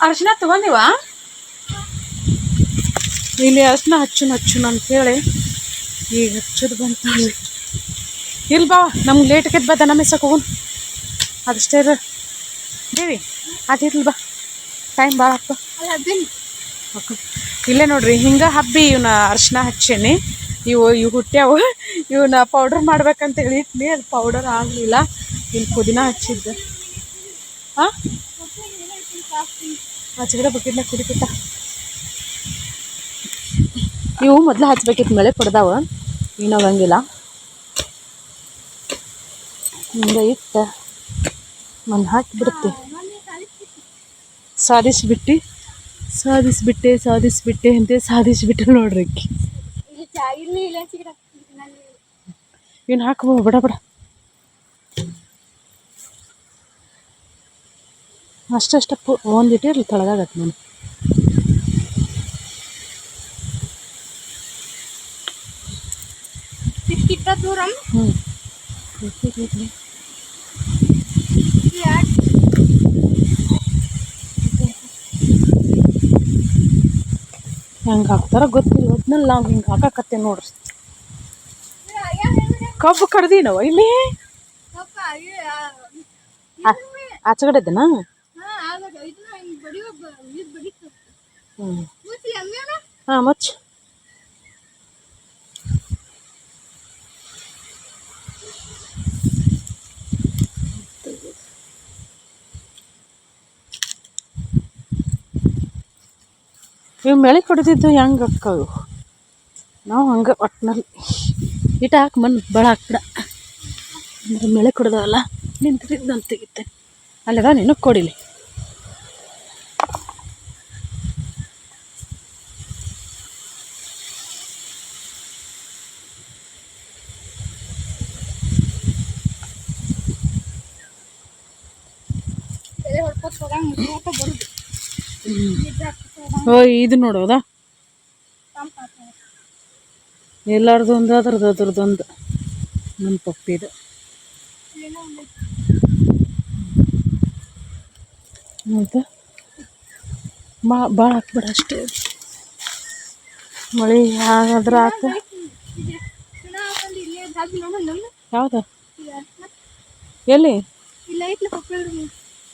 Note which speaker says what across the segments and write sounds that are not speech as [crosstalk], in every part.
Speaker 1: ಅರ್ಶಿನ ತಗೊಂಡಿವ? ಇಲ್ಲಿ ಅರ್ಶಿನ ಹಚ್ಚುನ್ ಹಚ್ಚುನ್ ಅಂತೇಳಿ ಈಗ ಹಚ್ಚೋದು ಬಂತು ಇಲ್ಲಿ ಬಾ ನಮ್ಗೆ ಲೇಟ್ ಕೆದ್ ಬಾ ದನ ಮೇಸಕ್ಕೆ ಹೋಗೋಣ ಅದಷ್ಟೇ ಇರ. ದೇವಿ ಅದಿರ್ಲಿ ಬಾ. ಟೈಮ್ ಭಾಳ ಓಕೆ ಇಲ್ಲೇ ನೋಡ್ರಿ ಹಿಂಗೆ ಹಬ್ಬಿ ಇವನ್ನ ಅರ್ಶಿನ ಹಚ್ಚೇನಿ. ಇವು ಇವು ಹುಟ್ಟ್ಯಾವು ಇವನ್ನ ಪೌಡರ್ ಮಾಡ್ಬೇಕಂತ ಹೇಳಿ ಇಟ್ನಿ ಅದು ಪೌಡರ್ ಆಗಲಿಲ್ಲ. ಇಲ್ಲಿ ಪುದೀನ ಹಚ್ಚಿದ್ದೆ. ಹಾಂ ಆಚೆಗಡೆ ಬಕೆಟ್ನ ಕುಡಿತಿತ್ತ ಇವು ಮೊದಲು ಹಚ್ಬೇಕಿತ್ತು ಮೇಲೆ ಕೊಡ್ದಾವ ಏನೋ ಹಂಗಿಲ್ಲ ಹಿಂಗೆ ಇಟ್ಟು ಮಣ್ಣು ಹಾಕಿಬಿಡುತ್ತೆ ಸಾಧಿಸ್ಬಿಟ್ಟು ಸಾಧಿಸ್ಬಿಟ್ಟೆ ಸಾಧಿಸ್ಬಿಟ್ಟೆ ಅಂತೆ ಸಾಧಿಸ್ಬಿಟ್ಟು ನೋಡ್ರಿ ಇವ್ನು ಹಾಕಬೋ ಬಡ ಬಡ. ಅಷ್ಟಷ್ಟು ಒಂದಿಟ್ಟು ಇರಲಿ ತೊಳೆದಾಗತ್ತೆ ನಾನು ಹೆಂಗೆ ಹಾಕ್ತಾರ ಗೊತ್ತಿಲ್ಲ ಒಟ್ನಲ್ಲಿ ನಾವು ಹಿಂಗೆ ಹಾಕಾಕತ್ತೆ ನೋಡ್ರಿ. ಕಬ್ಬು ಕಡ್ದಿನವ ಇಲ್ಲಿ? ಆಚೆಗಡೆ ಇದ್ದನಾ ಹ್ಞೂ ಹಾಂ ಮಚ್ಚ. ಇವು ಮಳೆ ಕೊಡ್ತಿದ್ದು ಹೆಂಗೆ ಅಕ್ಕವು ನಾವು ಹಂಗೆ ಒಟ್ಟಿನಲ್ಲಿ ಇಟ ಹಾಕಿ ಮಣ್ಣು ಭಾಳ ಹಾಕ್ಬಿಡ ಅಂದ್ರೆ ಮಳೆ ಕೊಡ್ದವಲ್ಲ ನಿಂತಿದ್ದು ತೆಗಿತೆ. ಅಲ್ಲದ ನೀನು ಕೊಡಿಲಿ? ಓ ಇದು ನೋಡೋದಾ ಎಲ್ಲರದು ಒಂದು ಅದ್ರದ್ದು ಅದ್ರದ್ದೊಂದು ನನ್ನ ಪಪ್ಪಿದು ಮತ್ತು ಮಾ ಭಾಳ ಹಾಕ್ಬೇಡ ಅಷ್ಟೇ. ಮಳೆ ಹಾಗಾದ್ರೆ ಆತ ಯಾವ್ದು? ಎಲ್ಲಿ?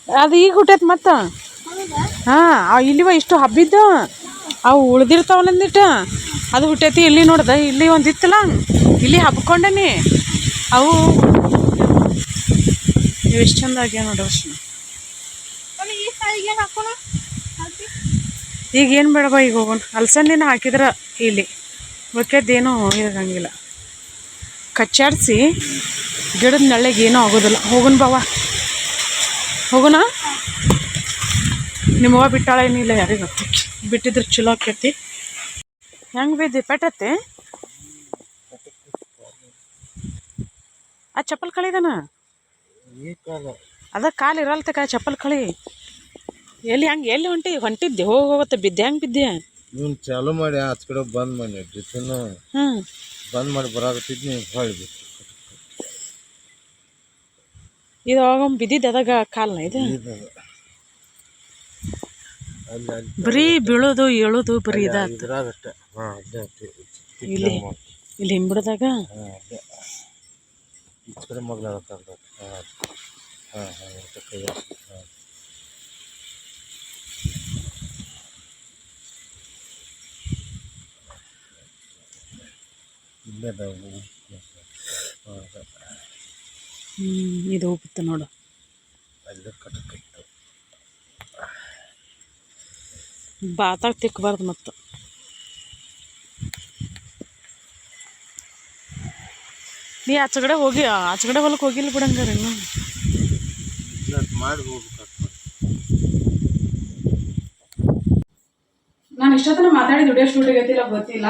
Speaker 1: ಅದು ಈಗ ಹುಟ್ಟೈತೆ ಮತ್ತೆ? ಹಾಂ ಇಲ್ಲಿವ ಇಷ್ಟು ಹಬ್ಬಿದ್ದು ಅವು ಉಳ್ದಿರ್ತಾವಲ್ಲಂದಿಟ್ಟು ಅದು ಹುಟ್ಟೈತಿ ಇಲ್ಲಿ ನೋಡ್ದ ಇಲ್ಲಿ ಒಂದು ಇತ್ತಲ್ಲ ಇಲ್ಲಿ ಹಬ್ಕೊಂಡನಿ ಅವು ಇವು ಎಷ್ಟು ಚಂದ ಆಗ್ಯಾವ ನೋಡ್ರಿ ಅಷ್ಟು ಈಗ ಏನು ಬೇಡವ ಈಗ ಹೋಗೋಣ. ಅಲ್ಸಂದಿನ ಹಾಕಿದ್ರೆ ಇಲ್ಲಿ. ಉಳ್ಕೆದ್ದೇನೂ ಇರಂಗಿಲ್ಲ ಕಚ್ಚಾಡಿಸಿ ಗಿಡದ ನಳ್ಳಿಗೆ ಏನೂ ಆಗೋದಿಲ್ಲ. ಹೋಗೋಣ ಬಾವ. ಹೋಗೋಣ? ನಿಮ್ಮವ್ವ ಬಿಟ್ಟಾಳ ಏನಿಲ್ಲ ಯಾರಿಗೆ ಗೊತ್ತು. ಬಿಟ್ಟಿದ್ರೆ ಚಲೋ ಆಕೈತಿ. ಹೆಂಗೆ ಬಿದ್ದಿ? ಪೆಟ್ಟತ್ತೆ ಆ ಚಪ್ಪಲ್ ಕಳಿದನ ಅದ ಕಾಲು ಇರಲ್ತಕ ಚಪ್ಪಲ್ ಕಳಿ. ಎಲ್ಲಿ ಹಂಗೆ ಎಲ್ಲಿ ಹೊಂಟಿ ಹೊಂಟಿದ್ದೆ? ಹೋಗಿ ಹೋಗುತ್ತೆ ಬಿದ್ದೆ? ಹೆಂಗೆ ಬಿದ್ದೆ?
Speaker 2: ನೀವು ಚಾಲು ಮಾಡಿ ಆಚ ಕಡೆ ಬಂದ್ ಮಾಡಿ
Speaker 1: ಟಿಫಿನ್
Speaker 2: ಬಂದ್ ಮಾಡಿ ಬರಾಕತ್ತಿದ್ನಿ ಹೊಳ್ಬಿಟ್ಟು
Speaker 1: ಇದು ಅವಾಗ ಬಿದ್ದಿದ್ದು ಅದಾಗ ಕಾಲ್ನ ಇದು? ಬರೀ ಬೀಳೋದು ಏಳೋದು ಬರೀ ಇದ
Speaker 2: ಹಾ
Speaker 1: ಇಲ್ಲಿ ಇಲ್ಲಿ ಹಿಂಬಿಡ್ದಾಗ?
Speaker 2: ಹಾ ಈ ಕಡೆ ಹಾ.
Speaker 1: ಹ್ಞೂ ಇದು ಹೋಗುತ್ತೆ ನೋಡು.
Speaker 2: ಅಲ್ಲೇ
Speaker 1: ಬಾತಾಗ ತಿಕ್ಕಬಾರ್ದು ಮತ್ತು. ನೀ ಆಚೆಗಡೆ ಹೋಗಿ ಆಚೆಗಡೆ ಹೊಲಕ್ಕೆ ಹೋಗಿಲ್ಲ ಬಿಡಂಗಾರೆ ಇನ್ನು.
Speaker 2: ಮಾಡಿ
Speaker 1: ನಾನು ಇಷ್ಟೊತ್ತನ ಮಾತಾಡಿದ ದುಡಿಯೋ ಶೂಟ್ ಆಗೈತಿಲ್ಲ ಗೊತ್ತಿಲ್ಲ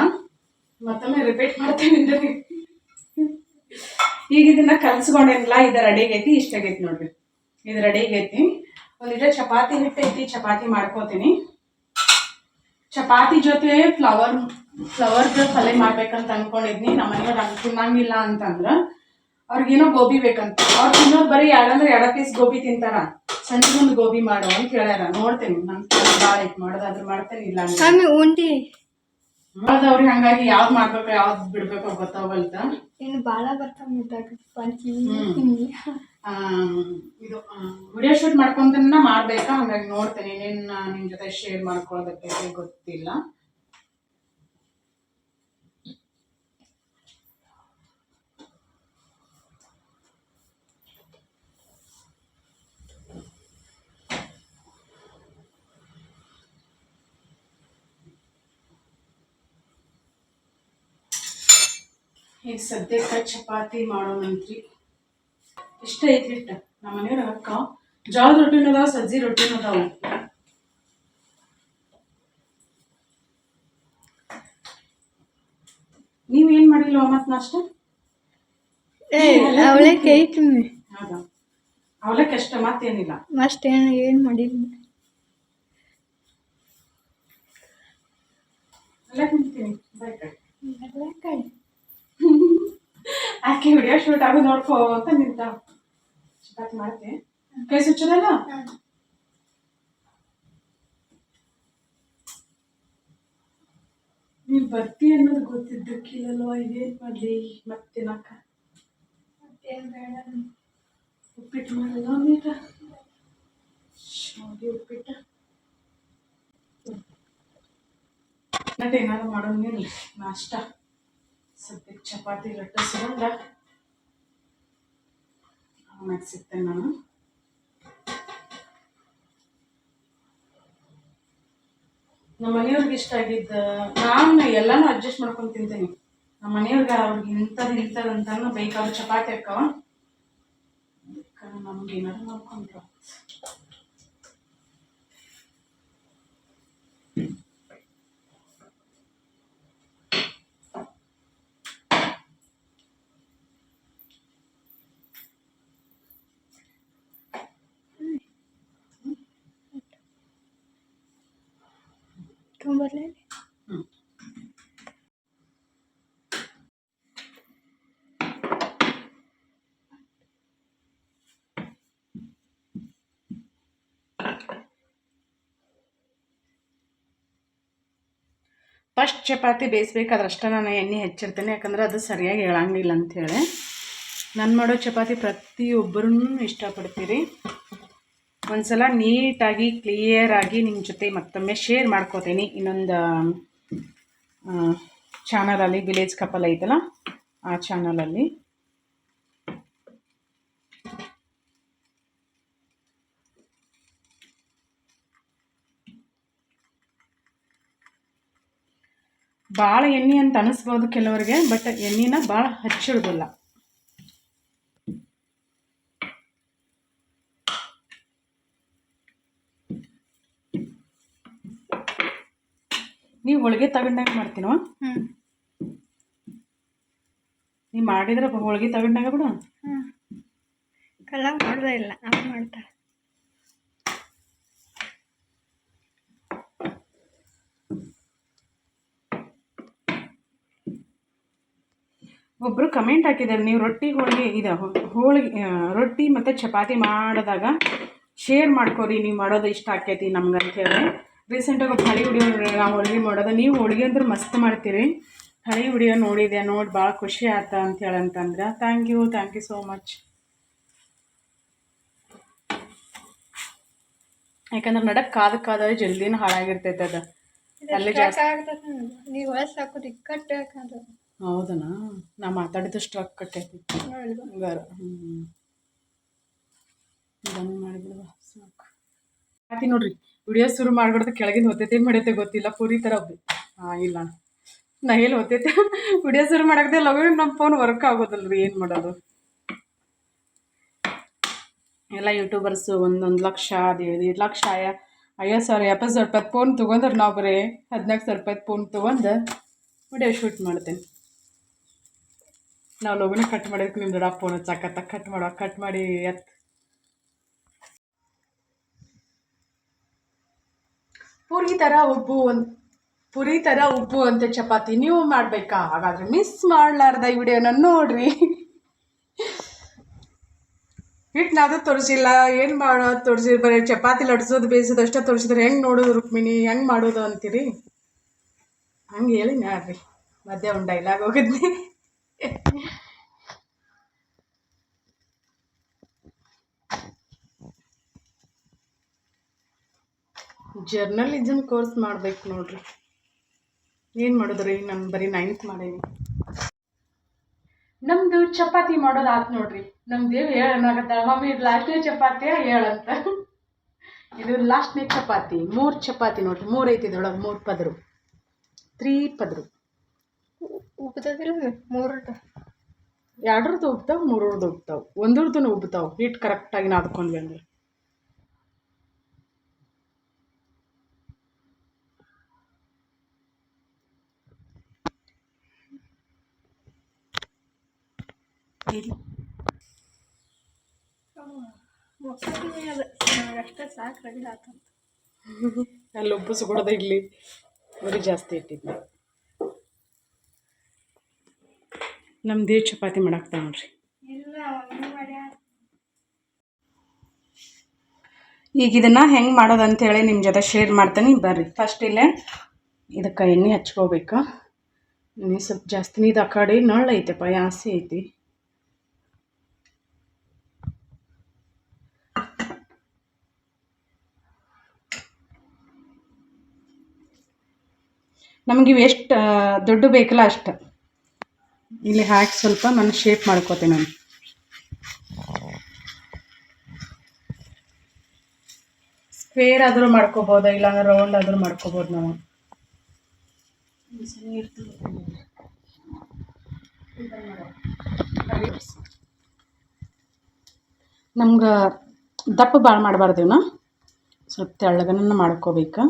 Speaker 1: ಮತ್ತೊಮ್ಮೆ ರಿಪೀಟ್ ಮಾಡ್ತೇನೆ ಅಂದ್ರೆ. ಈಗ ಇದನ್ನ ಕಲ್ಸ್ಕೊಂಡೇನಿಲ್ಲ ಇದು ರೆಡಿ ಆಗೈತಿ ಇಷ್ಟ ಆಗೈತಿ ನೋಡ್ರಿ. ಇದು ರೆಡಿ ಆಗೈತಿ. ಒಂದು ಲೀಟರ್ ಚಪಾತಿ ಹಿಟ್ಟು ಐತಿ ಚಪಾತಿ ಮಾಡ್ಕೋತೀನಿ. ಚಪಾತಿ ಜೊತೆ ಫ್ಲವರ್ ಫ್ಲವರ್ ಪಲ್ಯ ಮಾಡ್ಬೇಕಂತ ಅನ್ಕೊಂಡಿದ್ನಿ. ನಮ್ಮ ಮನೆಯವ್ರು ಹಂಗೆ ತಿನ್ನಂಗಿಲ್ಲ ಅಂತಂದ್ರ ಅವ್ರಿಗೇನೋ ಗೋಬಿ ಬೇಕಂತ. ಅವ್ರು ತಿನ್ನೋದು ಬರೀ ಯಾರಂದ್ರೆ ಎರಡು ಪೀಸ್ ಗೋಬಿ ತಿಂತಾರ. ಸಂಜೆ ಗೋಬಿ ಮಾಡು ಅಂತ ಹೇಳ್ಯಾರ. ನೋಡ್ತೇನೆ. ನನ್ ಭಾಳ ಐತೆ ಮಾಡೋದಾದ್ರೆ ಮಾಡ್ತೇನೆ ಇಲ್ಲ
Speaker 3: ಉಂಡಿ.
Speaker 1: ಅವ್ರಿಗೆ ಹಂಗಾಗಿ ಯಾವ್ದು ಮಾಡ್ಬೇಕು ಯಾವ್ದು ಬಿಡ್ಬೇಕು ಗೊತ್ತಾಗಲ್ತ
Speaker 3: ಇನ್ನು ಭಾಳ ಬರ್ತಾವ ಪಂಚಿ
Speaker 1: ಇದು ವಿಡಿಯೋ ಶೂಟ್ ಮಾಡ್ಕೊಂತನ ಮಾಡ್ಬೇಕಾ? ಹಂಗಾಗಿ ನೋಡ್ತೇನೆ. ನಾನು ನಿಮ್ ಜೊತೆ ಶೇರ್ ಮಾಡ್ಕೊಳ್ಳೋದಕ್ಕೆ ಗೊತ್ತಿಲ್ಲ. ಈಗ ಸದ್ಯಕ್ಕೆ ಚಪಾತಿ ಮಾಡೋ ಮಂತ್ರಿ. ಇಷ್ಟ ಐತಿ ಇಷ್ಟ ನಮ್ಮ ಮನೆಯವ್ರ ಅಕ್ಕ ಜೋಳದ ರೊಟ್ಟಿನೂ ಅದಾವ ಸಜ್ಜಿ ರೊಟ್ಟಿನೂ ಅದಾವ. ನೀವ್ ಏನ್ ಮತ್ತೆ ಮತ್ ನಾಷ್ಟ?
Speaker 3: ಅವಳಕ್ಕೆ ಐತಿ ಮಮ್ಮಿ
Speaker 1: ಹೌದಾ? ಅವಲಕ್ಕಿ ಅಷ್ಟ ಮತ್ತೇನಿಲ್ಲ.
Speaker 3: ಮಸ್ತ್ ಏನು ಮಾಡಿಲ್ಲ.
Speaker 1: ಆಕೆ ವಿಡಿಯೋ ಶೂಟ್ ಆಗಿ ನೋಡ್ಕೋ ಅಂತ ನಿಂತ. ಚಪಾತಿ ಮಾಡ್ತೆ ಕೈ ಸುಚ್ಚದಲ್ಲ ನೀ ಬರ್ತಿ ಅನ್ನೋದು ಗೊತ್ತಿದ್ದಕ್ಕಿಲ್ಲಲ್ವಾ ಇದೇನ್ ಮಾಡ್ಲಿ? ಮತ್ತೆ ನಾಕ ಉಪ್ಪಿಟ್ಟು ಮಾಡಲ್ಲ ನೀಟ? ಶಾವಿಗೆ ಉಪ್ಪಿಟ್ಟು. ಮತ್ತೆ ಏನಾದ್ರು ಮಾಡೋಂಗಿಲ್ಲ ನಾಷ್ಟ. ಸದ್ಯಕ್ಕೆ ಚಪಾತಿ ಲಟ್ಟಿಸ್ಕೊಂಡ ನಮ್ಮ ಮನೆಯವ್ರಿಗೆ ಇಷ್ಟ ಆಗಿದ್ದ, ನಾನು ಎಲ್ಲಾನು ಅಡ್ಜಸ್ಟ್ ಮಾಡ್ಕೊಂಡು ತಿಂತೀನಿ. ನಮ್ಮ ಮನೆಯವ್ರಿಗೆ ಅವ್ರಿಗೆ ಇಂಥದ್ದು ಇಂಥದ್ದು ಅಂತಾನು ಬೇಕಾದ್ರೆ ಚಪಾತಿ ಅಕ್ಕವ ನಮ್ಗೆ ಏನಾದ್ರು ಮಾಡ್ಕೊಂಡ್ರು. ಫಸ್ಟ್ ಚಪಾತಿ ಬೇಯಿಸ್ಬೇಕಾದ್ರೆ ಅಷ್ಟೇ ನಾನು ಎಣ್ಣೆ ಹೆಚ್ಚಿರ್ತೇನೆ, ಯಾಕಂದ್ರೆ ಅದು ಸರಿಯಾಗಿ ಹೇಳಂಗಿಲ್ಲ ಅಂಥೇಳಿ ನಾನು ಮಾಡೋ ಚಪಾತಿ ಪ್ರತಿಯೊಬ್ಬರೂ ಇಷ್ಟಪಡ್ತೀರಿ. ಒಂದ್ಸಲ ನೀಟಾಗಿ ಕ್ಲಿಯರಾಗಿ ನಿಮ್ಮ ಜೊತೆ ಮತ್ತೊಮ್ಮೆ ಶೇರ್ ಮಾಡ್ಕೋತೀನಿ. ಇನ್ನೊಂದು ಚಾನಲಲ್ಲಿ ವಿಲೇಜ್ ಕಪಲ್ ಐತಲ್ಲ, ಆ ಚಾನಲಲ್ಲಿ ಭಾಳ ಎಣ್ಣೆ ಅಂತ ಅನಿಸ್ಬೋದು ಕೆಲವರಿಗೆ ಬಟ್ ಎಣ್ಣೆನ ಭಾಳ ಹಚ್ಚಿಡೋದಿಲ್ಲ. ನೀವು ಹೋಳಿಗೆ ತಗೊಂಡಾಗ ಮಾಡ್ತೀನೋ?
Speaker 3: ಹ್ಞೂ
Speaker 1: ನೀವು ಮಾಡಿದ್ರೆ ಹೋಳಿಗೆ ತಗೊಂಡಾಗ ಬಿಡು.
Speaker 3: ಹ್ಞೂ ಕಲ್ಲ ಮಾಡೋದೇ ಇಲ್ಲ ಮಾಡ್ತಾರೆ
Speaker 1: ಒಬ್ಬರು ಕಮೆಂಟ್ ಹಾಕಿದ್ದಾರೆ ನೀವು ರೊಟ್ಟಿ ಹೋಳಿಗೆ ಇದು ಹೋಳಿಗೆ ರೊಟ್ಟಿ ಮತ್ತು ಚಪಾತಿ ಮಾಡಿದಾಗ ಶೇರ್ ಮಾಡ್ಕೊರಿ ನೀವು ಮಾಡೋದು ಇಷ್ಟ ಆಕೈತಿ ನಮ್ಗೆ ಅಂತೇಳಿ ರೀಸೆಂಟಾಗಿ ಒಬ್ಬ ಹಳೆ ಹುಡಿಯೋ ನಾವು ಹೋಳಿಗೆ ಮಾಡೋದು ನೀವು ಹೋಳಿಗೆ ಅಂದ್ರೆ ಮಸ್ತ್ ಮಾಡ್ತೀರಿ. ಹಳಿ ಹುಡಿಯೋ ನೋಡಿದೆ ನೋಡಿ ಭಾಳ ಖುಷಿ ಆತ ಅಂತೇಳಿ ಅಂತಂದ್ರೆ thank you thank you so much ಯಾಕಂದ್ರೆ ನಡಕ್ ಕಾದ ಕಾದ ಜಲ್ದಿನ ಹಾಳಾಗಿರ್ತೈತೆ ಅದು. ಅಲ್ಲಿ ಜಾಸ್ತಿ ಹೌದನಾ? ನಾ ಮಾತಾಡಿದ ಸ್ಟ್ರಕ್ ಕಟ್ಟೈತಿ ಹಂಗಾರ ಹ್ಞೂ ಸಾಕು. ನೋಡ್ರಿ ವಿಡಿಯೋ ಶುರು ಮಾಡ್ಬಿಡ್ದು ಕೆಳಗಿನ ಹೊತ್ತೈತೆ ಏನು ಮಾಡೈತೆ ಗೊತ್ತಿಲ್ಲ, ಪೂರಿ ಥರ ಒಬ್ಬ ಹಾಂ ಇಲ್ಲ. ನಾ ಎಲ್ಲಿ ಹೊತ್ತೈತೆ ವಿಡಿಯೋ ಶುರು ಮಾಡಾಕ್ದೆ ಲವ್ ನಮ್ಮ ಫೋನ್ ವರ್ಕ್ ಆಗೋದಲ್ಲ ರೀ ಏನು ಮಾಡೋದು? ಎಲ್ಲ ಯೂಟ್ಯೂಬರ್ಸು ಒಂದೊಂದು ಲಕ್ಷ, ಹದಿನೈದು ಲಕ್ಷ ಆಯ ಐವತ್ತು ಸಾವಿರ ಎಪ್ಪತ್ತು ಸಾವಿರ ರೂಪಾಯಿ ಫೋನ್ ತೊಗೊಂಡ್ರೆ ನಾವು ಬರೀ ಹದಿನಾಲ್ಕು ಸಾವಿರ ರೂಪಾಯಿ ಫೋನ್ ತೊಗೊಂಡು ವಿಡಿಯೋ ಶೂಟ್ ಮಾಡ್ತೇನೆ. ನಾವು ಲಗುನ ಕಟ್ ಮಾಡಿದ್ಕೆ ನಿಮ್ಮ ದೊಡ್ಡ ಫೋನ್ ಕಟ್ ಮಾಡುವ. ಕಟ್ ಮಾಡಿ ಎತ್. ಪೂರಿ ಥರ ಉಬ್ಬು ಒಂದು ಪುರಿ ಥರ ಉಬ್ಬು ಅಂತ ಚಪಾತಿ ನೀವು ಮಾಡಬೇಕಾ? ಹಾಗಾದ್ರೆ ಮಿಸ್ ಮಾಡಲಾರ್ದ ಈ ವಿಡಿಯೋನ ನೋಡ್ರಿ. ಹಿಟ್ಟು ನಾದು ತೋರಿಸಿಲ್ಲ, ಏನು ಮಾಡೋದು ತೋರಿಸಿ ಬರೀ ಚಪಾತಿ ಲಡ್ಸೋದು ಬೇಯಿಸೋದು ಅಷ್ಟೇ ತೋರಿಸಿದ್ರೆ ಹೆಂಗೆ ನೋಡೋದು ರುಕ್ಮಿಣಿ? ಹೆಂಗೆ ಮಾಡೋದು ಅಂತೀರಿ? ಹಂಗೆ ಹೇಳಿ ನಾಡ್ರಿ. ಮಧ್ಯ ಒಂದು ಡೈಲಾಗ್ ಹೋಗಿದ್ನಿ. ಜರ್ನಲಿಸಮ್ ಕೋರ್ಸ್ ಮಾಡ್ಬೇಕು ನೋಡ್ರಿ. ಏನು ಮಾಡೋದ್ರಿ? ನಾನು ಬರೀ ನೈನ್ತ್ ಮಾಡೇನಿ. ನಮ್ದು ಚಪಾತಿ ಮಾಡೋದು ಆತ್ ನೋಡ್ರಿ. ನಮ್ ದೇವ್ ಹೇಳನಾಗತ್ತ, ಮಮ್ಮಿ, ಇದು ಲಾಸ್ಟ್ನೇ ಚಪಾತಿ ಹೇಳಂತ ಇದು ಲಾಸ್ಟ್ನೇ ಚಪಾತಿ. ಮೂರು ಚಪಾತಿ ನೋಡ್ರಿ. ಮೂರು ಐತಿ ಇದ್ರೊಳಗೆ, ಮೂರು ಪದರು. ತ್ರೀ ಪದರು.
Speaker 3: ಉಬ್ತದಿಲ್ಲ ಮೂರು
Speaker 1: ಎರಡ್ರದ್ದು ಉಬ್ತಾವ್ ಮೂರರದ್ದು ಉಬ್ತಾವ್ ಒಂದ್ರದ್ದು ಉಬ್ತಾವ್ ಹಿಟ್ಟು ಕರೆಕ್ಟಾಗಿ ನಾದ್ಕೊಂಡ್ವಿ ಅಂದ್ರೆ.
Speaker 3: ನನಗಷ್ಟೇ ಸಾಕು ರೆಡಿ ಆತಂತ.
Speaker 1: ಅಲ್ಲಿ ಕೊಡೋದ ಇಲ್ಲಿ ಬರೀ ಜಾಸ್ತಿ ಇಟ್ಟಿದ್ವಿ ನಮ್ದೇ ಚಪಾತಿ ಮಾಡಾಕ್ತ ನೋಡ್ರಿ. ಈಗ ಇದನ್ನು ಹೆಂಗೆ ಮಾಡೋದು ಅಂತೇಳಿ ನಿಮ್ಮ ಜೊತೆ ಶೇರ್ ಮಾಡ್ತೀನಿ. ಬರ್ರಿ. ಫಸ್ಟ್ ಇಲ್ಲೇ ಇದಕ್ಕೆ ಎಣ್ಣೆ ಹಚ್ಕೋಬೇಕು. ಎಣ್ಣೆ ಸ್ವಲ್ಪ ಜಾಸ್ತಿ ಇದು ಆ ಕಡೆ ಐತೆಪ್ಪ ಜಾಸ್ತಿ ಐತಿ. ನಮಗೆ ಎಷ್ಟು ದೊಡ್ಡ ಬೇಕಲ್ಲ ಅಷ್ಟು. ಇಲ್ಲಿ ಹಾಕಿ ಸ್ವಲ್ಪ ನಾನು ಶೇಪ್ ಮಾಡ್ಕೋತೀನಿ ನಾನು. ಸ್ಕ್ವೇರ್ ಆದರೂ ಮಾಡ್ಕೋಬೋದು, ಇಲ್ಲಾಂದ್ರೆ ರೌಂಡ್ ಆದರೂ ಮಾಡ್ಕೋಬೋದು ನಾವು. ನಮ್ಗೆ ದಪ್ಪ ಭಾಳ ಮಾಡಬಾರ್ದು ಇವನ್ನ ಸ್ವಲ್ಪ ತೆಳ್ಳಗನ ಮಾಡ್ಕೋಬೇಕು.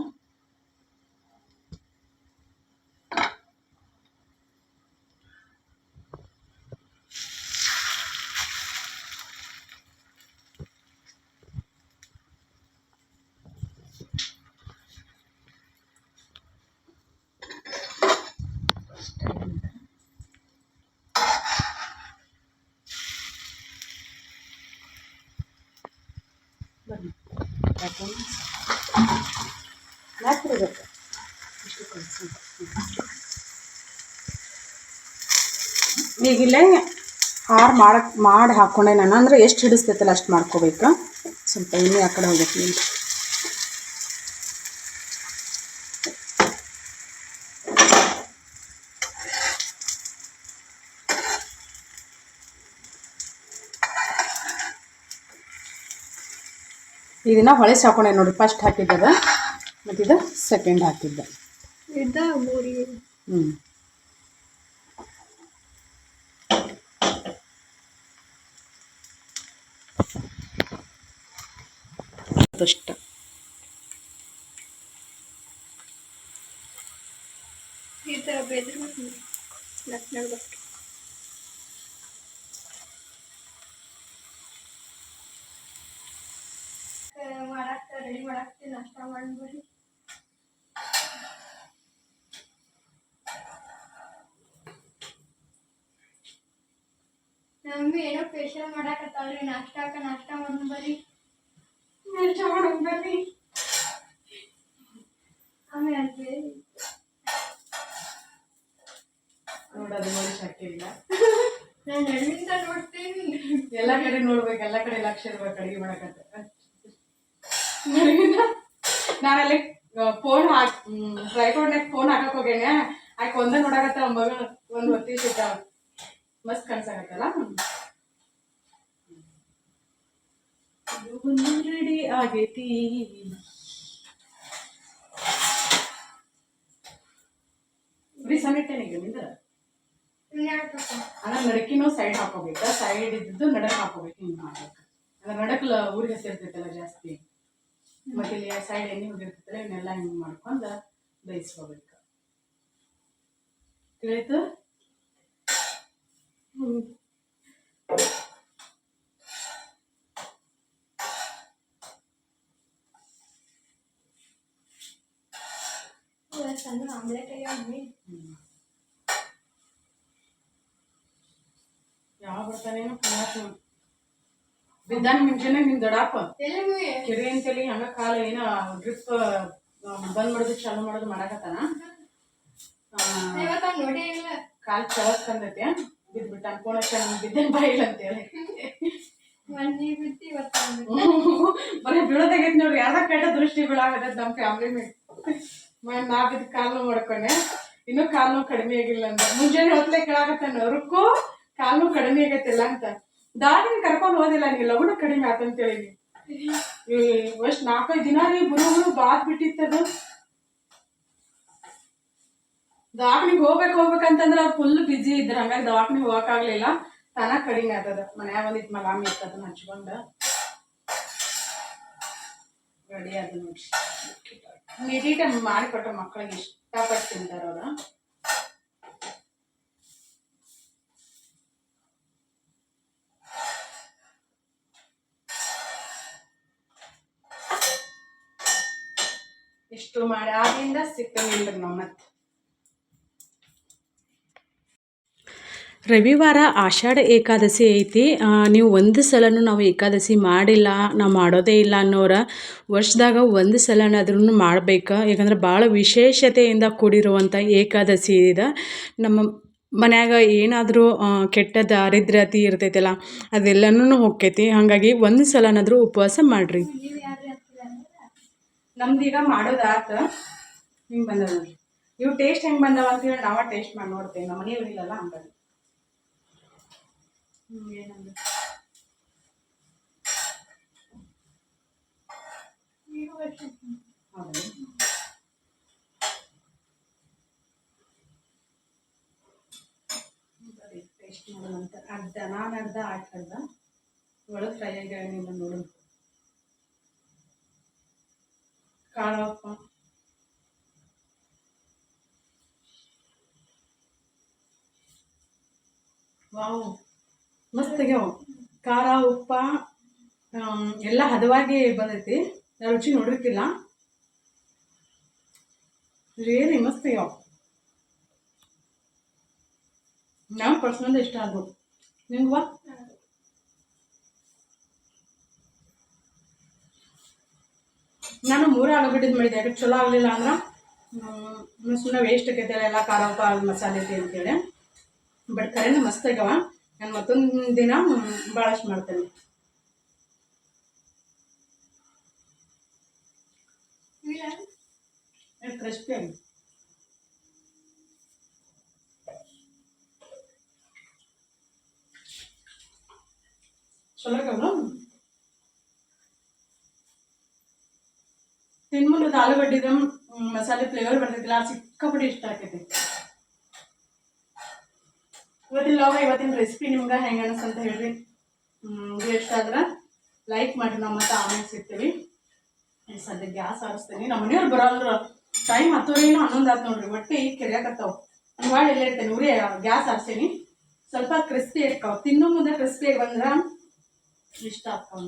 Speaker 1: ಈಗಿಲ್ಲೇ ಹಾರು ಮಾಡಕ್ಕೆ ಮಾಡಿ ಹಾಕ್ಕೊಂಡೆ ನಾನು. ಅಂದರೆ ಎಷ್ಟು ಹಿಡಿಸ್ತೈತಲ್ಲ ಅಷ್ಟು ಮಾಡ್ಕೋಬೇಕು. ಸ್ವಲ್ಪ ಎಣ್ಣೆ ಆ ಕಡೆ ಹೋಗ್ಬೇಕು ಇದನ್ನ ಹೊಳೆ ಸಾಕೋಣ ನೋಡಿ ಫಸ್ಟ್ ಹಾಕಿದ್ದದ. ಮತ್ತಿದ ಇದು ಸೆಕೆಂಡ್ ಹಾಕಿದ್ದೆ. ಹ್ಞೂ ಅದಷ್ಟ.
Speaker 3: ಈ ಥರ ಬೆದ್ರು ರೆಡಿ ನಷ್ಟ ನಾಷ್ಟ ಮಾಡ್ಬಿಡಿ. ನಮ್ಮಿ ಏನೋ ಫೇಶಿಯಲ್ ಮಾಡಾಕತ್ತಾವ್ರಿ. ನಾಷ್ಟಾಕ ನಾಷ್ಟ ಮಾಡೋಣ ಬರ್ರಿ ಆಮೇಲೆ ಅಂತೀವಿ
Speaker 1: ನೋಡೋದು ನೋಡಿ
Speaker 3: ನಾನು ನೋಡ್ತೀನಿ.
Speaker 1: ಎಲ್ಲ ಕಡೆ ನೋಡ್ಬೇಕು ಎಲ್ಲ ಕಡೆ ಲಕ್ಷ ಇರ್ಬೇಕು ಅಡಿಗೆ ಮಾಡಕತ್ತ ನಾನಲ್ಲಿ ಫೋನ್ ಹಾಕ್ ಟ್ರೈಪೋಡ್ನಾಗ ಫೋನ್ ಹಾಕಕ್ ಹೋಗೇನೆ ಆಕೆ ಒಂದ ನೋಡಕತ್ತ ಮಗಳು ಒಂದು ಹೊತ್ತಿ ಸಿಗ್ತಾವ ಮಸ್ತ್ ಕನ್ಸಾಕತ್ತಲ್ಲ ರೆಡಿ ಆಗೈತಿ. ಬರೀ ಸಮೇತೇನೆ ಈಗ ನಿಂದ? ಅಲ್ಲ ನಡಕಿನೂ ಸೈಡ್ ಹಾಕೋಬೇಕು? ಸೈಡ್ ಇದ್ದು ನಡಕ್ ಹಾಕೋಬೇಕು ಹಿಂಗೆ ಮಾಡ್ಬೇಕು. ಅಲ್ಲ ನಡಕ್ ಊರಿಗೆ ಸೇರ್ತೈತಲ್ಲ ಜಾಸ್ತಿ. ಮತ್ತೆ ಇಲ್ಲಿ ಸೈಡ್ ಎಣ್ಣೆ ಹೋಗಿರ್ತಿದ್ರೆ ಇವನ್ನೆಲ್ಲ ಹಿಂಗೆ ಮಾಡ್ಕೊಂಡು ಬೇಯಿಸ್ಕೋಬೇಕು. ತಿಳಿತು?
Speaker 3: ಸಣ್ಣ ಆಮ್ಲೆಟ್
Speaker 1: ಯಾವ ಬರ್ತಾನೇನೋ ಪುಣ್ಯಾತ್ಮ. ಬಿದ್ದಾನ ಮುಂಚೆನೆ ನಿಮ್ ದಡಾಪ. ಕೆರೆ ಅಂತೇಳಿ ಹಂಗ ಕಾಲ ಏನ ಡ್ರಿಪ್ ಬಂದ್ ಮಾಡೋದು ಚಾಲು ಮಾಡೋದು ಮಾಡಾಕತ್ತಾನ. ಆ,
Speaker 3: ನೋಡೇ ಇಲ್ಲ
Speaker 1: ಕಾಲ್ ಚಳಕ್ ತಂದೈತೆ ಬಿದ್ಬಿಟ್ಟ ಅನ್ಕೊಳಕ್ಕೆ ನಮ್ಗೆ ಬಿದ್ದೆ ಬಾಯಿಲ್ಲ ಅಂತೇಳಿ ಬರೀ ಬೀಳೋದಾಗೈತಿ ನೋಡ್ರಿ ಯಾರ ಕೆಟ್ಟ ದೃಷ್ಟಿ ಬೀಳಾಗದ ನಮ್ ಫ್ಯಾಮಿಲಿ ಮೇಲೆ ನಾ ಬಿದ್ದ ಕಾಲು ನೋವು ಮಾಡ್ಕೊಂಡೆ. ಇನ್ನೂ ಕಾಲು ನೋವು ಕಡಿಮೆ ಆಗಿಲ್ಲ ಅಂತ. ಮುಂಜಾನೆ ಹೊತ್ತಲೆ ಕೇಳಾಕತ್ತಾನ ರುಕ್ಕು ಕಾಲು ನೋವು ಕಡಿಮೆ ಆಗೈತಿಲ್ಲ ಅಂತ. ದಾರಿನ ಕರ್ಕೊಂಡು ಹೋದಿಲ್ಲ ನೀ ಲಗುನ ಕಡಿಮೆ ಆತಂತೇಳಿ ಅಷ್ಟು ನಾಲ್ಕೈದು ದಿನ ರೀ ಬುರು ಬುರು ಬಾತ್ ಬಿಟ್ಟಿತ್ತದು. ದವಾಖಾನಿಗೆ ಹೋಗ್ಬೇಕು, ಹೋಗ್ಬೇಕಂತಂದ್ರ ಅವ್ರು ಫುಲ್ ಬಿಜಿ ಇದ್ರ. ಹಂಗಾಗಿ ದವಾಖಾನಿಗೆ ಹೋಗಕ್ಕಾಗ್ಲಿಲ್ಲ. ತನ ಕಡಿಮೆ ಆತದ ಮನ್ಯಾಗ ಒಂದಿತ್ತು ಮಲಾಮಿ ಇರ್ತದ ಹಚ್ಕೊಂಡ. ರೆಡಿ ಆದ ನೋಡ್ರಿ ನೀಟೀಟ ಮಾಡಿಕೊಟ್ಟ ಮಕ್ಕಳಿಗೆ ಇಷ್ಟಪಟ್ಟು ತಿಂತಾರ ಇಷ್ಟು ಮಾಡಿ ಆದ್ರಿಂದ ಸಿಕ್ಕಂಗಿಲ್ರಿ ನಮ್ಮ ಮತ್ತೆ
Speaker 4: ರವಿವಾರ ಆಷಾಢ ಏಕಾದಶಿ ಐತಿ. ನೀವು ಒಂದು ಸಲನೂ ನಾವು ಏಕಾದಶಿ ಮಾಡಿಲ್ಲ ನಾವು ಮಾಡೋದೇ ಇಲ್ಲ ಅನ್ನೋರ ವರ್ಷದಾಗ ಒಂದು ಸಲನಾದ್ರೂ ಮಾಡಬೇಕು. ಯಾಕಂದ್ರೆ ಭಾಳ ವಿಶೇಷತೆಯಿಂದ ಕೂಡಿರುವಂಥ ಏಕಾದಶಿ ಇದೆ. ನಮ್ಮ ಮನ್ಯಾಗ ಏನಾದರೂ ಕೆಟ್ಟ ದಾರಿದ್ರ್ಯತೆ ಇರ್ತೈತಲ್ಲ ಅದೆಲ್ಲನೂ ಹೋಗ್ತೈತಿ ಹಾಗಾಗಿ ಒಂದು ಸಲನಾದರೂ ಉಪವಾಸ ಮಾಡಿರಿ.
Speaker 1: ನಮ್ದೀಗ ಮಾಡೋದಾತ ಹಿಂಗೆ ಬಂದದ ನೋಡ್ರಿ. ಇವು ಟೇಸ್ಟ್ ಹೆಂಗೆ ಬಂದವ ಅಂತ ಹೇಳಿ ನಾವ ಟೇಸ್ಟ್ ಮಾಡಿ ನೋಡ್ತೇವೆ ನಮ್ಮ ಮನೆಯವ್ರಿಗೆಲ್ಲ ಹಂಗಾಗಿ. ಹ್ಮ್, ಏನಂದ್ರೆ ಟೇಸ್ಟ್ ಮಾಡೋಣಂತ ಅರ್ಧ ನಾನು ಅರ್ಧ ಆಟ ಅರ್ಧ ಒಳಗೆ ಫ್ರೈ ಆಗಿ ನೋಡು ಕಾಳಪ್ಪ ವಾವ್. ಮಸ್ತ್ ಆಗ್ಯಾವ. ಖಾರ, ಉಪ್ಪ ಎಲ್ಲ ಹದವಾಗಿ ಬಂದೈತಿ. ರುಚಿ ನೋಡಿರ್ತಿಲ್ಲ ರಿಯಲಿ ಮಸ್ತ್ ಆಗ್ಯಾವ. ನಾನು ಪರ್ಸ್ನಲ್ ಇಷ್ಟ ಆದವು ನಿಮ್ಗೆ ನಾನು ಮೂರು ಆಲೂಗಡ್ಡೆದು ಮಾಡಿದ್ದೆ ಯಾಕೆ ಚಲೋ ಆಗಲಿಲ್ಲ ಅಂದ್ರೆ ಸುಮ್ಮನೆ ವೇಸ್ಟ್ ಆಗೈತೆ ಎಲ್ಲ ಖಾರ ಖಾರ ಮಸಾಲೆ ಐತಿ ಅಂತೇಳಿ. ಬಟ್ ಕರೆನ ಮಸ್ತ್ ಆಗ್ಯಾವ ನಾನು ಮತ್ತೊಂದು ದಿನ ಭಾಳಷ್ಟು ಮಾಡ್ತೇನೆ. ಕ್ರಿಸ್ಪಿ ಆಗಿ. ಚಲೋ ತಿನ್ಮೂಲದ ಆಲೂಗಡ್ಡಿದ ಮಸಾಲೆ ಫ್ಲೇವರ್ ಬರ್ತೈತಿಲ್ಲ ಸಿಕ್ಕಾಪಟ್ಟೆ ಇಷ್ಟ ಆಕೈತಿ. ಇವತ್ತಿನ ಲಾಗ ಇವತ್ತಿನ ರೆಸಿಪಿ ನಿಮ್ಗೆ ಹೆಂಗೆ ಅನಿಸ್ತಂತ ಹೇಳ್ರಿ. ಇದು ಇಷ್ಟ ಆದ್ರೆ ಲೈಕ್ ಮಾಡಿ ನಾವು ಮತ್ತೆ ಆಮೇಲೆ ಸಿಗ್ತೀವಿ. ಸದ್ಯ ಗ್ಯಾಸ್ ಆರಿಸ್ತೀನಿ. ನಮ್ಮ ಮನೆಯವ್ರು ಬರೋಲ್ರು, ಟೈಮ್ ಹತ್ತುವರೆನೂ ಹನ್ನೊಂದು ಆತು ನೋಡ್ರಿ, ಒಟ್ಟಿ ಈಗ ಕೆರಿಯಾಕತ್ತಾವ. ಮಾಡಿ ಎಲ್ಲ ಇರ್ತೇನೆ ಉರಿ ಗ್ಯಾಸ್ ಆರಿಸ್ತೀನಿ ಸ್ವಲ್ಪ ಕ್ರಿಸ್ಪಿ ಇರ್ತಾವ ತಿನ್ನೋ ಮುಂದೆ ಕ್ರಿಸ್ಪಿ ಬಂದ್ರೆ ಇಷ್ಟ ಆಗ್ತಾವ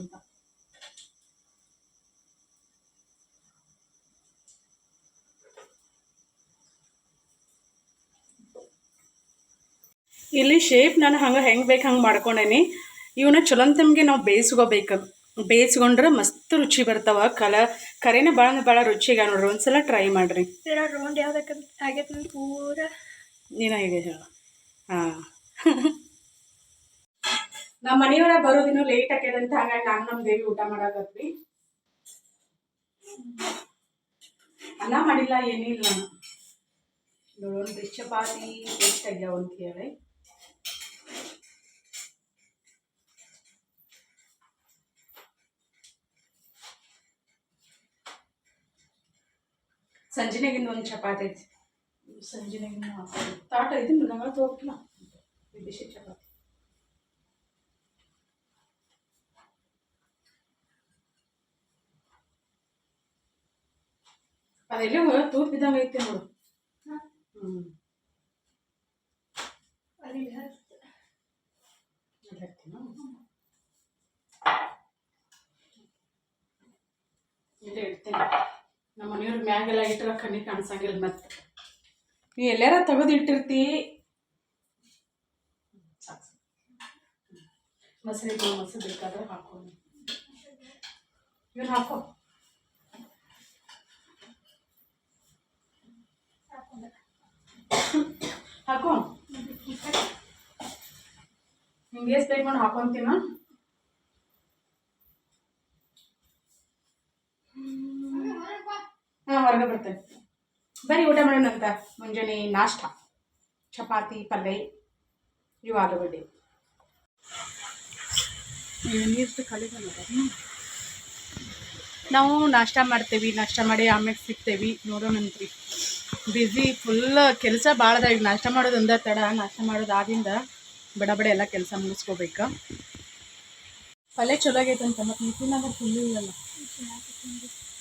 Speaker 4: ಇಲ್ಲಿ ಶೇಪ್ ನಾನು ಹಂಗೆ ಹೆಂಗೆ ಬೇಕು ಹಂಗೆ ಮಾಡ್ಕೊಂಡೇನಿ. ಇವನ್ನ ಚಲೋಂತಮ್ಗೆ ನಾವು ಬೇಯಿಸ್ಕೋಬೇಕು. ಬೇಯಿಸ್ಕೊಂಡ್ರೆ ಮಸ್ತ್ ರುಚಿ ಬರ್ತಾವ. ಕಲ ಕರೆನೇ ಭಾಳ ಅಂದ್ರೆ ಭಾಳ ರುಚಿಗ ನೋಡ್ರಿ. ಒಂದ್ಸಲ ಟ್ರೈ ಮಾಡಿರಿ.
Speaker 3: ರೌಂಡ್ ಯಾವ್ದಕ್ಕ ಪೂರ.
Speaker 4: ನೀನು ಹೇಗೆ ಹೇಳ. ಹಾಂ.
Speaker 1: ನಮ್ಮ ಮನೆಯವರ ಬರೋದಿನ ಲೇಟ್ ಆಕ್ಯದಂತ ಹಾಗಾಗಿ ನಾನು ನಮ್ಮ ದೇವಿ ಊಟ ಮಾಡಾಕತ್ವಿ. ಅನ್ನ ಮಾಡಿಲ್ಲ ಏನಿಲ್ಲ. ನೋಡೋಣ ಚಪಾತಿ ಎಷ್ಟು ಆಗ್ಯಾವ ಅಂತ ಹೇಳಿ. ಸಂಜೆನಾಗಿಂದ ಒಂದು ಚಪಾತಿ ಐತಿ. ಸಂಜೆನಾಗಿಂದ ತಾಟ ಐತಿ ನಂಗೆ ತೋರ್ಕಿಲ್ಲ ಬಿಸಿ ಚಪಾತಿ. ಅದೆಲ್ಲ ತೂತ್ ಬಿದ್ದಂಗೆ ಐತೆ ನೋಡು. ಹ್ಞೂ ಇಲ್ಲೇ ಇಡ್ತೇನೆ. ನಮ್ಮ ಮನೆಯವ್ರ ಮ್ಯಾಗೆಲ್ಲ ಇಟ್ಟರೆ ಕಣ್ಣಿಗೆ ಕಾಣಿಸಂಗಿಲ್ಲ ಮತ್ತೆ. ನೀ ಎಲ್ಲಾರ ತೆಗೆದು ಇಟ್ಟಿರ್ತಿ?
Speaker 4: ಮೊಸರು ಮೊಸರು ಬೇಕಾದ್ರೆ ಹಾಕೋ. ಇವ್ರು ಹಾಕೋ. ಹಾಕೋ. ನಿಮ್ಗೆ ಎಷ್ಟು ಬೇಕು ಮಾಡಿ ಹಾಕೊಂತೀನ. ಹಾಂ ಹೊರಗೆ ಬರ್ತೇನೆ. ಬರೀ ಊಟ ಮಾಡೋಣಂತ ಮುಂಜಾನೆ ನಾಷ್ಟ. ಚಪಾತಿ ಪಲ್ಯ ಇವು ಆಲೂಗಡ್ಡೆ
Speaker 1: ನಾವು ನಾಷ್ಟ ಮಾಡ್ತೇವಿ ನಾಷ್ಟ ಮಾಡಿ ಆಮೇಲೆ ಸಿಗ್ತೇವಿ ನೋಡೋಣಂತ್ರಿ ಬ್ಯುಸಿ ಫುಲ್ ಕೆಲಸ ಭಾಳ ಅದ ಈಗ ನಾಷ್ಟ ಮಾಡೋದು ಒಂದ ತಡ ನಾಷ್ಟ ಮಾಡೋದು ಆದಿಂದ ಬಡ ಬಡ ಎಲ್ಲ ಕೆಲಸ ಮುಗಿಸ್ಕೋಬೇಕು. ಪಲ್ಯ ಚಲೋ ಆಗೈತೆ ಅಂತ ನೀವು ತಿನ್ನಾಗ ಫುಲ್ಲು ಇಲ್ಲ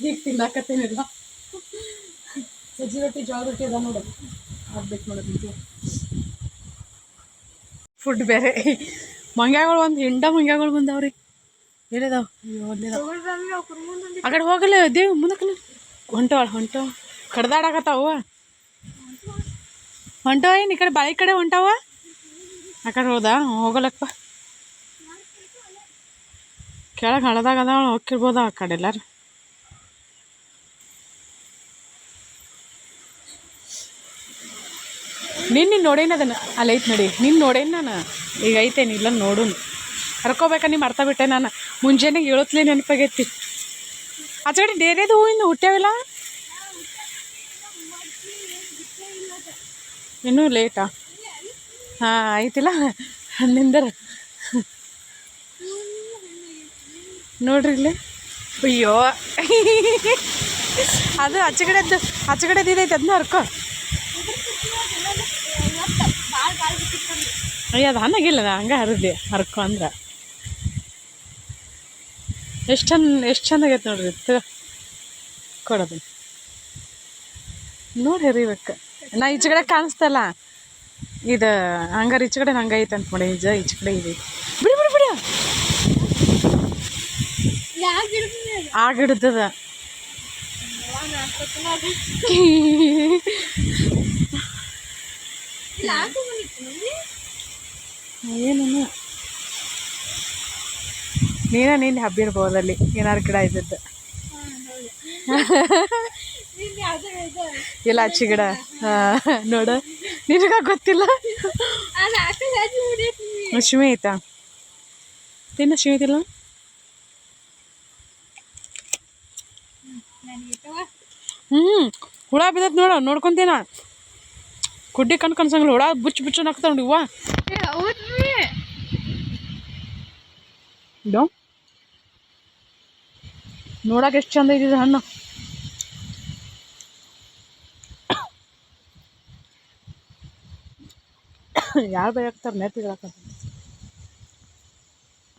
Speaker 1: ಈಗ ತಿನ್ನಾಕತ್ತೇನಿಲ್ಲ. ಫುಡ್ ಬೇರೆ. ಮಂಗ್ಯಾಗಳು ಒಂದು ಹಿಂಡ ಮಂಗ್ಯಾಗಳು ಬಂದಾವ್ರಿ. ಹೇಳಿದಾವ ಆ ಕಡೆ ಹೋಗಲ್ಲ, ದೇವ್, ಮುಂದಕ್ಕೆ ಹೊಂಟವಳ ಹೊಂಟ ಕಡ್ದಾಡಕತ್ತಾವ. ಹೊಂಟವ ಏನು ಈ ಕಡೆ ಬಾಯಿ ಕಡೆ ಹೊಂಟವ ಆ ಕಡೆ ಹೋದ, ಹೋಗಲಕ್ಕ. ಕೆಳಗೆ ಹಳದಾಗ ಹೋಗಿರ್ಬೋದ ಆ ಕಡೆ ಎಲ್ಲಾರು? ನಿನ್ನ ನೋಡೇನ ಅದನ್ನ? ಅಲ್ಲಿ ಐತೆ ನೋಡಿ. ನಿನ್ನ ನೋಡೇನು ನಾನು? ಈಗ ಐತೇನು ಇಲ್ಲ ನೋಡು ಕರ್ಕೋಬೇಕ ಅರ್ಥ ಬಿಟ್ಟೆ ನಾನು? ಮುಂಜಾನೆ ಏಳತ್ಲೆ ನೆನಪಾಗೈತಿ. ಆಚೆಗಡೆ ಡೇರೇದು ಹೂವಿನ ಹುಟ್ಟ್ಯಾವಿಲ್ಲ ಇನ್ನೂ ಲೇಟಾ? ಹಾಂ ಐತಿಲ್ಲ ನಿಂದರ. ನೋಡ್ರಿ ಇಲ್ಲಿ. ಅಯ್ಯೋ. ಅದು ಆಚೆ ಕಡೆದ್ದು ಆಚೆ ಕಡೆದು ಇದೈತೆ ಅದನ್ನ ಹರ್ಕೋ. ಅಯ್ಯ, ಅದು ಹಣ್ಣಾಗಿಲ್ಲ ನಾ ಹಂಗೆ ಹರಿದೆ ಹರ್ಕೊ ಅಂದ್ರೆ. ಎಷ್ಟು ಚಂದ ಎಷ್ಟು ಚಂದ ಆಗೈತೆ ನೋಡ್ರಿ. ತ ಕೊಡೋದು ನೋಡಿ ಹರಿಬೇಕು. ನಾ ಈಚೆ ಕಡೆ ಕಾಣಿಸ್ತಲ್ಲ? ಇದು, ಹಂಗಾರೆ ಈಚೆ ಕಡೆ ಹಂಗೆ ಐತೆ ಅಂತ ನೋಡಿ. ಈಜ ಈಚೆ ಕಡೆ ಇದೆ. ಬಿಡಿ ಬಿಡಿ ಬಿಡಿ. ಆ ಗಿಡದದ ಏನು ನೀನ ನೀನು ಹಬ್ಬಿರ್ಬೋದಲ್ಲಿ ಏನಾರು ಗಿಡ ಇದ್ದದ್ದು? [laughs] ಇಲ್ಲ ಹಚ್ಚಿ ಗಿಡ. ನೋಡ ನೋಡು. ನಿನಗ ಗೊತ್ತಿಲ್ಲ? ಶಿವಿ ಐತಾ ತಿನ್ನ ಶಿವಿ ಐತಿಲ್ಲ ಹ್ಞೂ ಹುಳ ಬಿದ್ದತ್ ನೋಡು ನೋಡ್ಕೊಂತೀನ ಕುಡ್ಡಿ ಕಣ್ ಕನ್ಸಂಗಿಲ್ಲ ಹುಳ ಬುಚ್ಚ ಬುಚ್ಚ ಹಾಕ್ತಾವ ನೋಡಿ ಹೂವ ಇದು ನೋಡಕ್ಕೆ ಎಷ್ಟು ಚಂದ ಇದ್ದಿದೆ ಹಣ್ಣು. ಯಾರು ಬೈಯಾಕ್ತಾರೆ ನೆತ್ತಿಗಳಕ್ಕ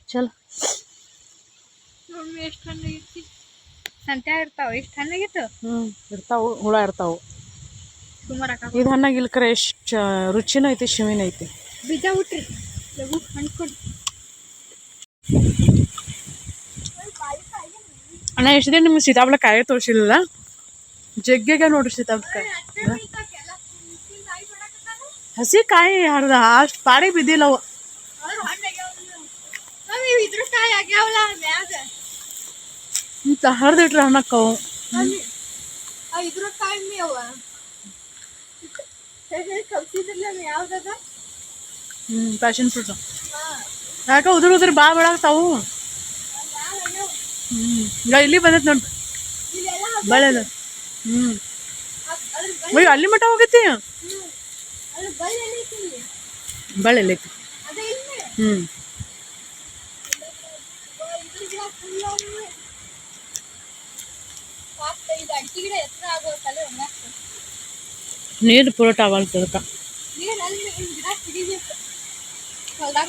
Speaker 1: ಚಲೋ.
Speaker 3: ಎಷ್ಟು ಸಂತ್ಯಾಗ ಇರ್ತಾವ ಎಷ್ಟು ಹಣ್ಣಾಗಿತ್ತು?
Speaker 1: ಹ್ಞೂ ಇರ್ತಾವು ಹುಳ ಇರ್ತಾವು. ಇದು ಹಣ್ಣಾಗ ಇಲ್ಕರೆ ಎಷ್ಟು ರುಚಿನೂ ಐತಿ ಶಿವಿನ ಐತಿ.
Speaker 3: ಬೀಜ ಹುಟ್ರಿ. ಲಘು
Speaker 1: ಅಣ್ಣ ಎಷ್ಟು ದಿನ ನಿಮ್ಗೆ ಸೀತಾಬಳ ಕಾಯಿ ತೋರಿಸಿಲ್ಲ ಜಗ್ಗೆಗೆ ನೋಡ್ರಿ ಸೀತಾಫಲಕಾಯಿ ಹಸಿ ಕಾಯಿ ಹರಿದ ಅಷ್ಟು ಪಾಡಿ ಬಿದ್ದಿಲ್ಲ ಅವು.
Speaker 3: ಕಾಯಿ
Speaker 1: ಹರಿದಿಟ್ರೆ ಹಣ್ಣಕ್ಕವು
Speaker 3: ಇದ್ರ ಕಾಯಿ ಅವ.
Speaker 1: ಹ್ಞೂ ಪ್ಯಾಷನ್ ಫ್ರೂಟ್ ಯಾಕೆ ಉದುರು ಉದುರು ಬಾ ಬೆಳಗ್ತಾವು ಹ್ಞೂ ಈಗ ಇಲ್ಲಿ ಬಂದೈತೆ ನೋಡಿ. ಬಳೆದ ಹ್ಞೂ ಅಯ್ಯೋ ಅಲ್ಲಿ ಮಟ್ಟ ಹೋಗೈತಿ ಬಳೆ
Speaker 3: ಇಲ್ಲಿ.
Speaker 1: ಹ್ಞೂ
Speaker 3: ಇದ್ರ ಗಿಡ ಎತ್ತರ ಆಗೋ ತಲೆ ಒಣಗ್ತದೆ
Speaker 1: ನೀರು ಪುರೋಟ ಆಗಲ್ಲ ಅದಕ್ಕೆ
Speaker 3: ನೀರು ಅಲ್ಲಿ ಈ ಗಿಡ ಹಿಡಿಬೇಕು ಹೊಲ್ದಾಗ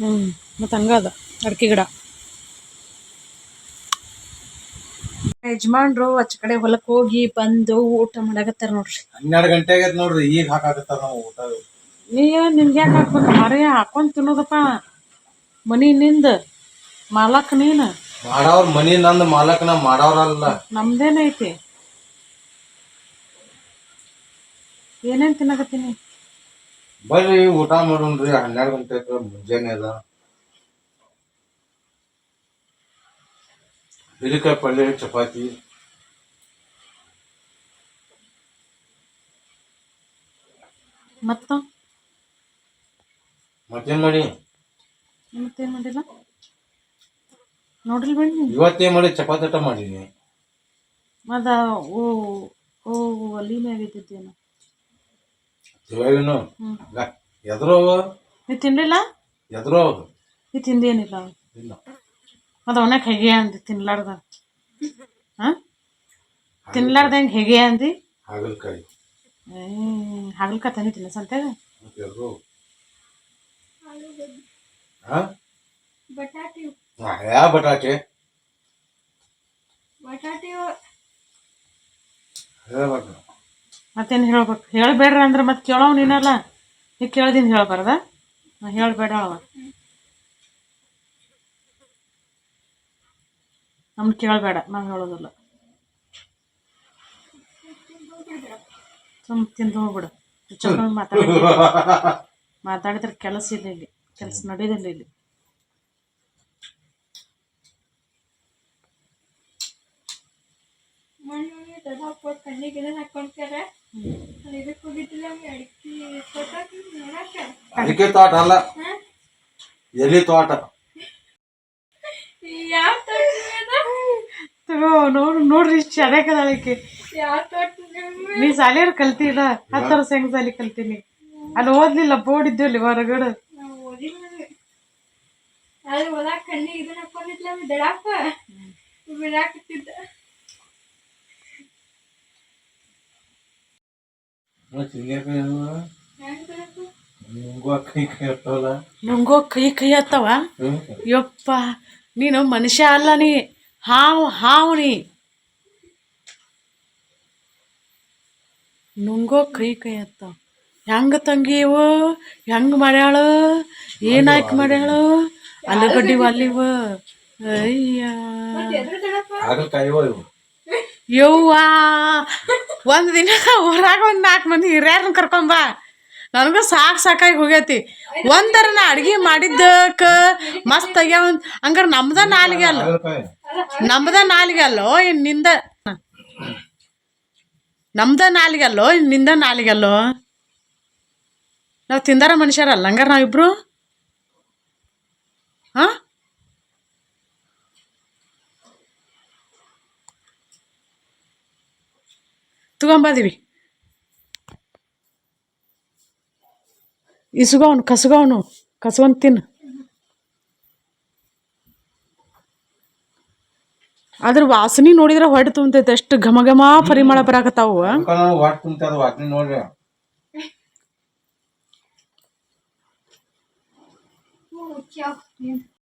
Speaker 1: ಹ್ಞೂ ಮತ್ತು ಹಂಗದ ಅಡಕೆ ಗಿಡ. ಯಜಮಾನ್ರು ಅಚ್ಚ ಕಡೆ ಹೊಲಕ್ಕೆ ಹೋಗಿ ಬಂದು ಊಟ ಮಾಡಾಕತ್ತಾರ ನೋಡ್ರಿ.
Speaker 2: ಹನ್ನೆರಡು ಗಂಟೆ ಆಗೈತೆ ನೋಡ್ರಿ ಈಗ ಹಾಕಾಕತ್ತಾರ ನಾವು ಊಟ.
Speaker 1: ಏ ನಿಮ್ಗೆ ಯಾಕೆ ಹಾಕ್ಬೇಕು? ಮಾರೇ ಹಾಕೊಂಡ್ ತಿನ್ನೋದಪ್ಪ. ಮನಿ ನಿಂದ ಮಾಲಕ್ ನೀನು.
Speaker 2: ಮಾಡವ್ರ ಮನಿ ನಂದು ಮಾಲಕನ ಮಾಡವ್ರಲ್ಲ
Speaker 1: ನಮ್ದೇನೈತಿ ಏನೇನ್ ತಿನ್ನಕತ್ತೀನಿ?
Speaker 2: ಬರ್ರಿ ಊಟ ಮಾಡೋಣ್ರಿ ಹನ್ನೆರಡು ಗಂಟೆ ಆಯ್ತು, ಮುಂಜಾನೆ ಅದ. ಹಿರಿಕಾಯಿ ಪಲ್ಯ ಚಪಾತಿ.
Speaker 1: ಮತ್ತ?
Speaker 2: ಮತ್ತೇನ್ ಮಾಡಿ?
Speaker 1: ಮತ್ತೇನ್ ಮಾಡಿಲ್ಲ? ನೋಡ್ರಿ ಬನ್ನಿ
Speaker 2: ಇವತ್ತೇನ್ ಮಾಡಿ? ಚಪಾತಿ ಊಟ ಮಾಡೀನಿ
Speaker 1: ಮದ ಓ ಓ ಒಲಿ ಮ್ಯಾಗ ಇದ್ದಿದ್ದೇನು
Speaker 2: ತಿಳೇನು
Speaker 1: ಎದ್ರೋವ
Speaker 2: ಎದ್ರೋ ಅವ.
Speaker 1: ನೀ ತಿನ್ಲಿಲ್ಲ?
Speaker 2: ಎದ್ರೋ ಅವು
Speaker 1: ನೀ ತಿಂದೇನಿಲ್ಲ
Speaker 2: ಇಲ್ಲ.
Speaker 1: ಅದು ಅವನ್ಯಾಕ ಹೇಗೆ ಅಂದಿ ತಿನ್ಲಾರ್ದ. ತಿನ್ಲಾರ್ದ ತಿನ್ಲಾರ್ದಂಗ ಹೇಗೆ ಅಂದಿ?
Speaker 2: ಹಾಗಲಕಾಯಿ.
Speaker 1: ಏ ಹಾಗಲ್ಕ ತಿನ್ನ ಸಂತ್ಯಾಗ
Speaker 2: ಎದ್ರೋ ಹಾ?
Speaker 3: ಬಟಾಟಿ
Speaker 2: ಯಾವ ಬಟಾಟೆ?
Speaker 3: ಬಟಾಟಿ
Speaker 2: ಹೇಳ್ಬೇಕು.
Speaker 1: ಮತ್ತೇನು ಹೇಳ್ಬೇಕು? ಹೇಳಬೇಡ್ರಿ ಅಂದ್ರೆ ಮತ್ತೆ ಕೇಳೋ ನೀನಲ್ಲ. ನೀ ಕೇಳ್ದೀನಿ ಹೇಳ್ಬಾರ್ದ? ನಾ ಹೇಳ್ಬೇಡ ಅವ ನಮ್ಗೆ ಕೇಳಬೇಡ, ನಾವು ಹೇಳೋದಿಲ್ಲ. ಸುಮ್ ತಿಂದು ಹೋಗ್ಬಿಡು. ಮಾತಾಡ ಮಾತಾಡಿದ್ರೆ ಕೆಲಸ ಇಲ್ಲ ಇಲ್ಲಿ. ಕೆಲಸ ನಡೆಯೋದಿಲ್ಲ ಇಲ್ಲಿ.
Speaker 3: ಮಣ್ಣು ಕಣ್ಣಿಗೆ ಇದನ್ನ ಅಡಿಕೆ
Speaker 2: ಅದಕ್ಕೆ ತೋಟ ಅಲ್ಲ. ಎಲ್ಲಿ ತೋಟ.
Speaker 1: ನೋಡ್ ನೋಡ್ರಿ
Speaker 3: ಯಾವ ತೋಟ
Speaker 1: ನೀ ಸಾಲಿಯರ್ ಕಲ್ತಿಲ್ಲ? ಹತ್ತರ ವರ್ಷ ಹೆಂಗ್ ಸಾಲಿ ಕಲ್ತೀನಿ? ಅಲ್ಲಿ ಓದ್ಲಿಲ್ಲ ಬೋರ್ಡ್ ಇದ್ದಲ್ಲಿ ಹೊರಗಡೆ?
Speaker 3: ಅಲ್ಲಿ ಹೊಲಕ್ ಕಣ್ಣಿಗೆ ಇದನ್ನ ಹಾಕೊಂಡಿದ್ಲ ದಡಾಪ ಬಿಡಾಕತ್ತಿದ್ದ
Speaker 2: ಮತ್ತೆ ಹಿಂಗ್ಯಾಕೆ ಇವು?
Speaker 3: ಹೆಂಗ್ ಬಿಡಾಕು
Speaker 2: ನಿಂಗೂ ಕೈ ಕೈ
Speaker 1: ಹತ್ತವ ಯಪ್ಪ ನೀನು ಮನುಷ್ಯ ಅಲ್ಲ ನೀ ಹಾವು ಹಾವು ನೀ ನುಂಗೋ ಕೈ ಕೈ ಹತ್ತವ ಹೆಂಗ ತಂಗಿ ಇವು ಹೆಂಗ್ ಮಾಡ್ಯಾಳು ಏನ್ ಹಾಕಿ ಮಾಡ್ಯಾಳು ಆಲೂಗಡ್ಡಿ ಅಲ್ಲಿವ ಅಯ್ಯ ಯವ್ವ ಒಂದ್ ದಿನ ಊರಾಗ ಒಂದ್ ನಾಲ್ಕು ಮಂದಿ ಹಿರಿಯರನ್ನ ಕರ್ಕೊಂಬ ನನಗೂ ಸಾಕ್ ಸಾಕಾಗಿ ಹೋಗೈತಿ ಒಂದರ ನಾ ಅಡ್ಗೆ ಮಾಡಿದ್ದಕ್ಕ ಮಸ್ತ್ ಆಗ್ಯಾವ ಹಂಗಾರ ನಮ್ದ ನಾಲಿಗೆ ಅಲ್ಲ? ನಮ್ದ ನಾಲಿಗೆ ಅಲ್ಲೋ? ಇನ್ನಿಂದ? ನಮ್ದ ನಾಲಿಗೆ ಅಲ್ಲೋ? ಇನ್ನಿಂದ ನಾಲಿಗೆ ಅಲ್ಲೋ? ನಾವು ತಿಂದಾರ ಮನುಷ್ಯರಲ್ಲ. ಹಂಗಾರ ನಾವಿಬ್ರು? ಹಾ? ತಗೊಂಬದೀವಿ ಇಸುಗವನು ಕಸಗವನು ಕಸವನ್ ತಿನ್ನು ಅದ್ರ ವಾಸನೆ ನೋಡಿದ್ರೆ ಹೊಟ್ಟೆ ತುಂಬತೈತೆ. ಎಷ್ಟು ಘಮ ಘಮ ಪರಿಮಳ ಬರಾಕತ್ತಾವು
Speaker 2: ನೋಡ್ರಿ.